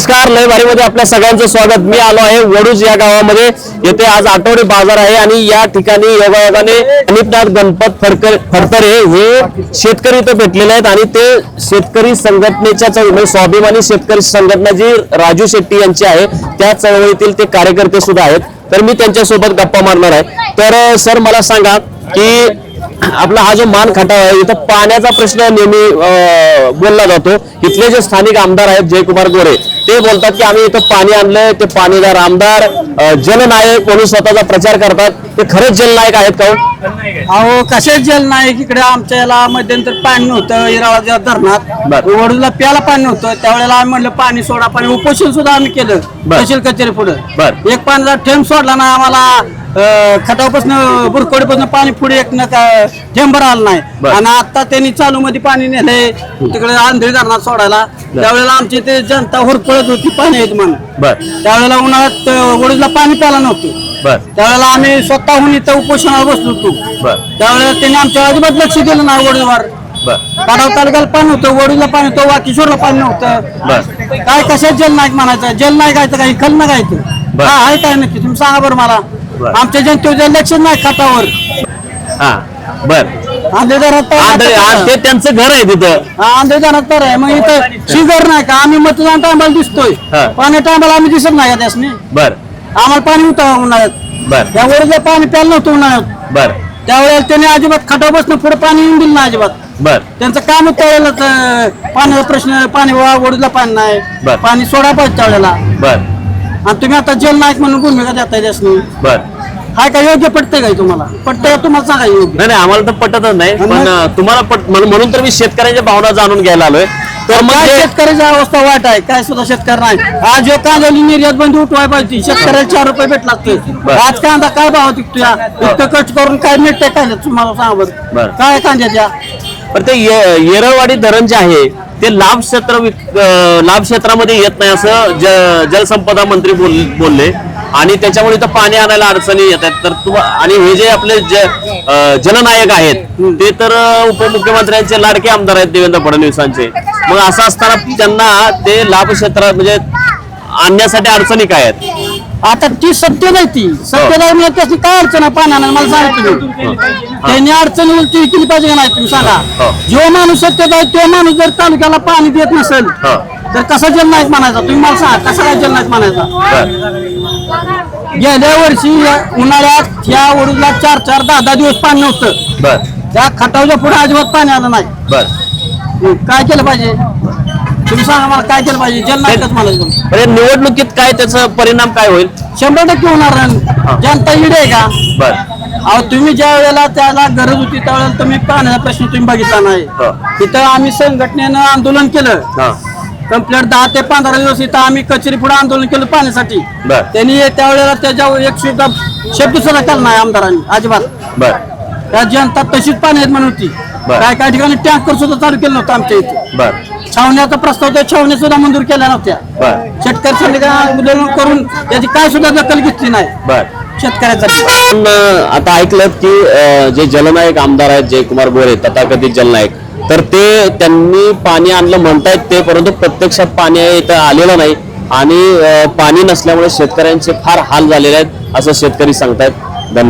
नमस्कार लय भारीमध्ये आपल्या सगळ्यांचं स्वागत. मी आलो आहे वडूज या गावामध्ये. येथे आज आठवडे बाजार आहे आणि या ठिकाणी योगायोगाने अनिपनाथ गणपत फडकर फडतरे हे शेतकरी इथं भेटलेले आहेत आणि ते शेतकरी संघटनेच्या चळवळी स्वाभिमानी शेतकरी संघटना जी राजू शेट्टी यांची आहे त्या चळवळीतील ते कार्यकर्ते सुद्धा आहेत. तर मी त्यांच्यासोबत गप्पा मारणार आहे. तर सर मला सांगा की आपला हा जो मान खटाव आहे इथं पाण्याचा प्रश्न नेहमी बोलला जातो इथले जे स्थानिक आमदार आहेत जयकुमार गोरे ते बोलतात की आम्ही इथं पाणी आणलंय ते पाणीदार आमदार अं, जननायक म्हणून स्वतःचा प्रचार करतात ते खरंच जननायक आहेत का हो? अहो कशाच जल नाही इकडे आमच्या याला मध्यंतर पाणी नव्हतं इराळा धरणात. वडूला प्याला पाणी नव्हतं त्यावेळेला आम्ही म्हणलं पाणी सोडा पाणी उपोषण सुद्धा आम्ही केलं. तहसील कचेरी पुढे. एक पाण्याचा थेंब सोडला ना आम्हाला खटावपासून बुरकोडीपासून पाणी पुढे एक नका थेंब आला नाही. बर. आणि आता त्यांनी चालू मध्ये पाणी नेलंय तिकडे आंधळी धरणात सोडायला. त्यावेळेला आमची ते जनता हुरपळत होती पाणी येत म्हणून. बर. त्यावेळेला उन्हाळ्यात वडूला पाणी प्यायला नव्हतं. बर. त्यावेळेला आम्ही स्वतःहून इथं उपोषणाला बसलो होतो. बर. त्यावेळेला त्यांनी आमच्या अजिबात लक्ष दिलं नाही वडीलवर बर. तालुक्याला पाणी होतं वडीला पाणी होतं वाकिशोरला पाणी नव्हतं. बर. काय कशात जल नाईक म्हणायचं? जल नाही गायचं काही खल ना गायचं बर. हा आहे काय नक्की? तुम्ही सांगा बरं मला. बर. आमच्या जनतेचं लक्ष नाही खातावर. हा बर. आंधेदारात आंधळे- आ- ते त्यांचं घर आहे तिथं. आंधेदारात तर आहे. मग इथं शिजर नाही का? आम्ही मतदान टायमाला दिसतोय. हा. पाणी टायमाला आम्ही दिसत नाही त्यासनी बर. आम्हाला पाणी होतं उन्हाळ्यात. बर. या वडीला पाणी प्यायला नव्हतं उन्हाळ्यात. बर. त्यावेळेला त्यांनी अजिबात खटावपासून पुढे पाणी येऊन दिलं नाही अजिबात. बर. त्यांचं काम त्यावेळेला पाण्याचा प्रश्न पाणी वडीला पाणी बर. नाही पाणी सोडा पाहिजे त्यावेळेला. बर. आणि तुम्ही आता जल नाईक म्हणून भूमिका देताय त्यासनी. बर. हाय का योग्य पटतंय काय तुम्हाला? पटतंय का तुम्हाला सांगा योग्य? नाही नाही आम्हाला तर पटतच नाही पण अं, तुम्हाला पट म्हणून म्हणून तर मी शेतकऱ्यांच्या भावना जाणून घ्यायला आलोय. तर मग काय शेतकऱ्याची अवस्था वाईट आहे? काय सुद्धा शेतकरी नाही. आज जो कांद्याची निर्यात बंदी उठवाय पाहिजे. शेतकऱ्याला चार रुपये भेट लागते आज कांदा काय भाव टिकतोय इतकं कट करून काय मिळतंय कांद्यात तुम्हाला सांगा बर. बरं. काय कांद्याच्या पण ते ये- येरळवाडी धरण जे आहे ते लाभ क्षेत्र लाभ क्षेत्रामध्ये येत नाही असं ज- जलसंपदा मंत्री बोल- बोलले. आणि त्याच्यामुळे इथं पाणी आणायला अडचणी येत आहेत. तर तू आणि हे जे आपले ज- जननायक आहेत ते तर उपमुख्यमंत्र्यांचे लाडके आमदार आहेत देवेंद्र फडणवीसांचे. मग असं असताना त्यांना ते लाभ क्षेत्रात म्हणजे आणण्यासाठी अडचणी काय आहेत? आता ती सत्य नाही ती. सत्य नाही म्हणजे त्याची काय अडचण आहे पाण्यानं मला सांगा तुम्ही त्यांनी अडचण उलटी केली पाहिजे का नाही तुम्ही सांगा. जो माणूस सत्य आहे तो माणूस जर तालुक्याला पाणी देत नसेल. तर कसा जल नाहीत म्हणायचा? तुम्ही मला सांगा कसा काय जल नाहीत म्हणायचा गेल्या वर्षी उन्हाळ्यात या वडूला चार चार दहा दहा दिवस पाणी नव्हतं. त्या खटावच्या पुढे अजिबात पाणी आलं नाही. काय केलं पाहिजे? तुम्ही सांगा मला काय केलं पाहिजे? जल म्हणजे निवडणुकीत काय त्याचा परिणाम काय होईल? शंभर टक्के होणार जनता इडे आहे का? बर. अहो तुम्ही ज्या वेळेला त्याला गरज होती त्यावेळेला तुम्ही पाण्याचा प्रश्न तुम्ही बघितला नाही. तिथं आम्ही संघटनेनं आंदोलन केलं. हा. कंप्लीट दहा ते पंधरा दिवस इथं आम्ही कचेरी पुढे आंदोलन केलं पाण्यासाठी बर. त्यांनी त्यावेळेला त्याच्यावर एक सुद्धा शब्द सुद्धा केला नाही आमदारांनी अजिबात. बर. त्या जनता तशीच पाण्यात म्हणून होती. बर. काय काय ठिकाणी टँकर सुद्धा चालू केलं नव्हतं आमच्या इथे. बर. छावण्याचा प्रस्ताव त्या छावण्या सुद्धा मंजूर केल्या नव्हत्या. बर. शेतकरी आंदोलन करून त्याची काय सुद्धा दखल घेतली नाही. बर. शेतकऱ्यासाठी पण अं, आता ऐकलं की अं, जे जलनायक आमदार आहेत जयकुमार गोरे तथाकथित जलनायक तर ते त्यांनी पाणी आणलं म्हणतायत ते परंतु प्रत्यक्षात पाणी इथं आलेलं नाही. आणि अं, पाणी नसल्यामुळे शेतकऱ्यांचे फार हाल झालेले आहेत असं शेतकरी सांगतायत. धन्यवाद.